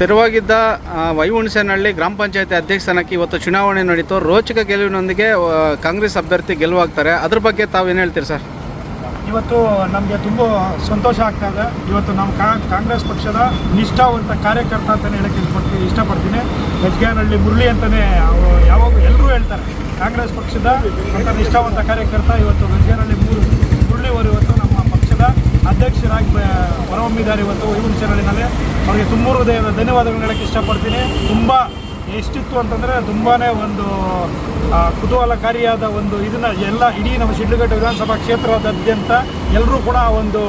ತೆರವಾಗಿದ್ದ ವೈಹುಣಸೇನಹಳ್ಳಿ ಗ್ರಾಮ ಪಂಚಾಯತಿ ಅಧ್ಯಕ್ಷ ಸ್ಥಾನಕ್ಕೆ ಇವತ್ತು ಚುನಾವಣೆ ನಡೀತು. ರೋಚಕ ಗೆಲುವಿನೊಂದಿಗೆ ಕಾಂಗ್ರೆಸ್ ಅಭ್ಯರ್ಥಿ ಗೆಲುವಾಗ್ತಾರೆ. ಅದ್ರ ಬಗ್ಗೆ ತಾವೇನು ಹೇಳ್ತೀರಿ ಸರ್? ಇವತ್ತು ನಮಗೆ ತುಂಬ ಸಂತೋಷ ಆಗ್ತಾ ಇದೆ. ಇವತ್ತು ನಮ್ಮ ಕಾಂಗ್ರೆಸ್ ಪಕ್ಷದ ನಿಷ್ಠಾವಂತ ಕಾರ್ಯಕರ್ತ ಅಂತಲೇ ಹೇಳಕ್ಕೆ ಇಷ್ಟಪಡ್ತೀನಿ ಇಷ್ಟಪಡ್ತೀನಿ. ಗಜ್ಗಾನಹಳ್ಳಿ ಮುರಳಿ ಅಂತಲೇ ಯಾವಾಗ ಎಲ್ಲರೂ ಹೇಳ್ತಾರೆ, ಕಾಂಗ್ರೆಸ್ ಪಕ್ಷದ ನಿಷ್ಠಾವಂತ ಕಾರ್ಯಕರ್ತ ಇವತ್ತು ಗಜ್ಗಾನಹಳ್ಳಿ ಮೂರು ಮುರಳಿ ಅವರು ಇವತ್ತು ನಮ್ಮ ಪಕ್ಷದ ಅಧ್ಯಕ್ಷರಾಗಿ ಬ- ಹೊರಹೊಮ್ಮಿದ್ದಾರೆ ಇವತ್ತು ವೈಗುಂಚನಹಳ್ಳಿನಲ್ಲಿ ಅವರಿಗೆ ತುಂಬ ಹೃದಯದ ಧನ್ಯವಾದಗಳನ್ನ ಹೇಳಕ್ಕೆ ಇಷ್ಟಪಡ್ತೀನಿ. ತುಂಬ ಎಷ್ಟಿತ್ತು ಅಂತಂದರೆ ತುಂಬಾ ಒಂದು ಕುತೂಹಲಕಾರಿಯಾದ ಒಂದು ಇದನ್ನು ಎಲ್ಲ ಇಡೀ ನಮ್ಮ ಶಿಡ್ಲಘಟ್ಟ ವಿಧಾನಸಭಾ ಕ್ಷೇತ್ರದಾದ್ಯಂತ ಎಲ್ಲರೂ ಕೂಡ ಒಂದು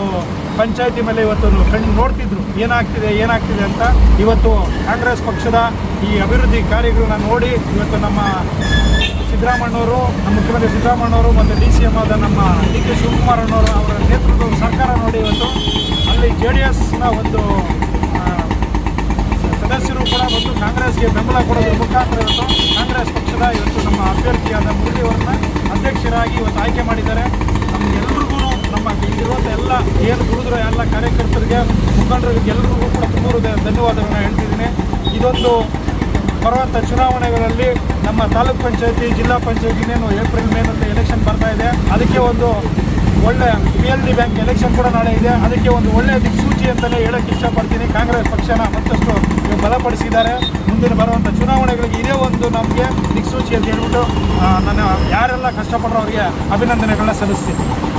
ಪಂಚಾಯತಿ ಮೇಲೆ ಇವತ್ತು ಕಣ್ಣು ನೋಡ್ತಿದ್ರು. ಏನಾಗ್ತಿದೆ ಏನಾಗ್ತಿದೆ ಅಂತ ಇವತ್ತು ಕಾಂಗ್ರೆಸ್ ಪಕ್ಷದ ಈ ಅಭಿವೃದ್ಧಿ ಕಾರ್ಯಗಳನ್ನ ನೋಡಿ ಇವತ್ತು ನಮ್ಮ ಸಿದ್ದರಾಮಣ್ಣವರು ನಮ್ಮ ಮುಖ್ಯಮಂತ್ರಿ ಸಿದ್ದರಾಮಣ್ಣವರು ಮತ್ತು ಡಿ ಸಿ ಎಂ ಆದ ನಮ್ಮ ಡಿ ಕೆ ಶಿವಕುಮಾರ್ ಅಣ್ಣವರು ಅವರ ನೇತೃತ್ವದ ಸರ್ಕಾರ ನೋಡಿ ಇವತ್ತು ಜೆ ಡಿ ಎಸ್ನ ಒಂದು ಸದಸ್ಯರು ಕೂಡ ಬಂದು ಕಾಂಗ್ರೆಸ್ಗೆ ಬೆಂಬಲ ಕೊಡೋದ್ರ ಮುಖಾಂತರ ಇವತ್ತು ಕಾಂಗ್ರೆಸ್ ಪಕ್ಷದ ಇವತ್ತು ನಮ್ಮ ಅಭ್ಯರ್ಥಿಯಾದ ಮುರಳಿ ಅವರನ್ನ ಅಧ್ಯಕ್ಷರಾಗಿ ಇವತ್ತು ಆಯ್ಕೆ ಮಾಡಿದ್ದಾರೆ. ನಮಗೆಲ್ಲರಿಗೂ ನಮ್ಮ ಇಲ್ಲಿರುವಂಥ ಎಲ್ಲ ಏನು ದುಡಿದಿರೋ ಎಲ್ಲ ಕಾರ್ಯಕರ್ತರಿಗೆ, ಮುಖಂಡರಿಗೆ ಎಲ್ಲರಿಗೂ ಕೂಡ ತುಂಬ ಧನ್ಯವಾದಗಳನ್ನ ಹೇಳ್ತಿದ್ದೀನಿ. ಇದೊಂದು ಬರುವಂಥ ಚುನಾವಣೆಗಳಲ್ಲಿ ನಮ್ಮ ತಾಲೂಕ್ ಪಂಚಾಯತಿ, ಜಿಲ್ಲಾ ಪಂಚಾಯತಿ, ಇನ್ನೇನು ಏಪ್ರಿಲ್, ಮೇನಲ್ಲಿ ಎಲೆಕ್ಷನ್ ಬರ್ತಾ ಇದೆ. ಅದಕ್ಕೆ ಒಂದು ಒಳ್ಳೆ P L D bank election ಕೂಡ ನಾಳೆ ಇದೆ. ಅದಕ್ಕೆ ಒಂದು ಒಳ್ಳೆಯ ದಿಕ್ಸೂಚಿ ಅಂತಲೇ ಹೇಳಕ್ಕೆ ಇಷ್ಟಪಡ್ತೀನಿ. ಕಾಂಗ್ರೆಸ್ ಪಕ್ಷನ ಮತ್ತಷ್ಟು ಬಲಪಡಿಸಿದ್ದಾರೆ. ಮುಂದಿನ ಬರುವಂಥ ಚುನಾವಣೆಗಳಿಗೆ ಇದೇ ಒಂದು ನಮಗೆ ದಿಕ್ಸೂಚಿ ಅಂತ ಹೇಳ್ಬಿಟ್ಟು ನಾನು ಯಾರೆಲ್ಲ ಕಷ್ಟಪಟ್ಟರು ಅವರಿಗೆ ಅಭಿನಂದನೆಗಳನ್ನ ಸಲ್ಲಿಸ್ತೀನಿ.